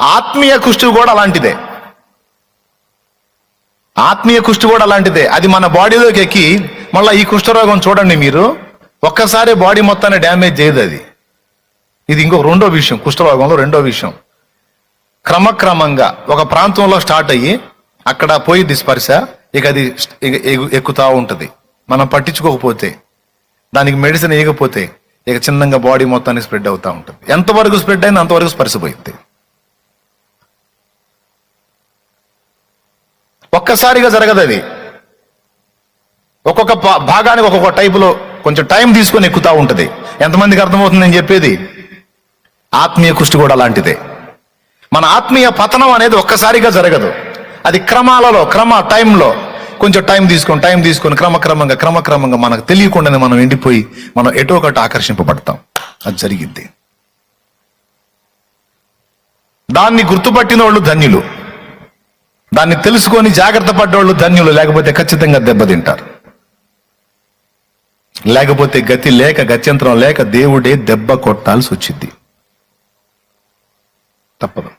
ఆత్మీయ కుష్టి కూడా అలాంటిదే. ఆత్మీయ కుష్టి కూడా అలాంటిదే. అది మన బాడీలోకి ఎక్కి మళ్ళీ ఈ కుష్ఠరోగం చూడండి మీరు. ఒక్కసారి బాడీ మొత్తాన్ని డ్యామేజ్ చేయదు అది. ఇది ఇంకో రెండో విషయం కుష్ఠరోగంలో రెండో విషయం. క్రమక్రమంగా ఒక ప్రాంతంలో స్టార్ట్ అయ్యి అక్కడ పోయిద్ది స్పర్శ ఇక అది ఎగు- ఎక్కుతా ఉంటుంది. మనం పట్టించుకోకపోతే దానికి మెడిసిన్ వేయకపోతే ఇక చిన్నగా బాడీ మొత్తానికి స్ప్రెడ్ అవుతూ ఉంటుంది. ఎంతవరకు స్ప్రెడ్ అయినా అంతవరకు స్పర్శ ఒక్కసారిగా జరగదు అది. ఒక్కొక్క భాగానికి ఒక్కొక్క టైపులో కొంచెం టైం తీసుకొని ఎక్కుతా ఉంటుంది. ఎంతమందికి అర్థమవుతుంది నేను చెప్పేది? ఆత్మీయ కుష్టి కూడా అలాంటిదే. మన ఆత్మీయ పతనం అనేది ఒక్కసారిగా జరగదు. అది క్రమాలలో క్రమ టైంలో కొంచెం టైం తీసుకొని టైం తీసుకొని క్రమక్రమంగా క్రమక్రమంగా మనకు తెలియకుండానే మనం ఎండిపోయి మనం ఎటో ఒకటి ఆకర్షింపబడతాం. అది జరిగింది దాన్ని గుర్తుపట్టిన వాళ్ళు ధన్యులు. దాన్ని తెలుసుకొని జాగ్రత్త పడ్డోళ్ళు ధన్యులు లేకపోతే ఖచ్చితంగా దెబ్బతింటారు. లేకపోతే గతి లేక గత్యంతరం లేక దేవుడే దెబ్బ కొట్టాల్సి వచ్చింది. తప్పదు.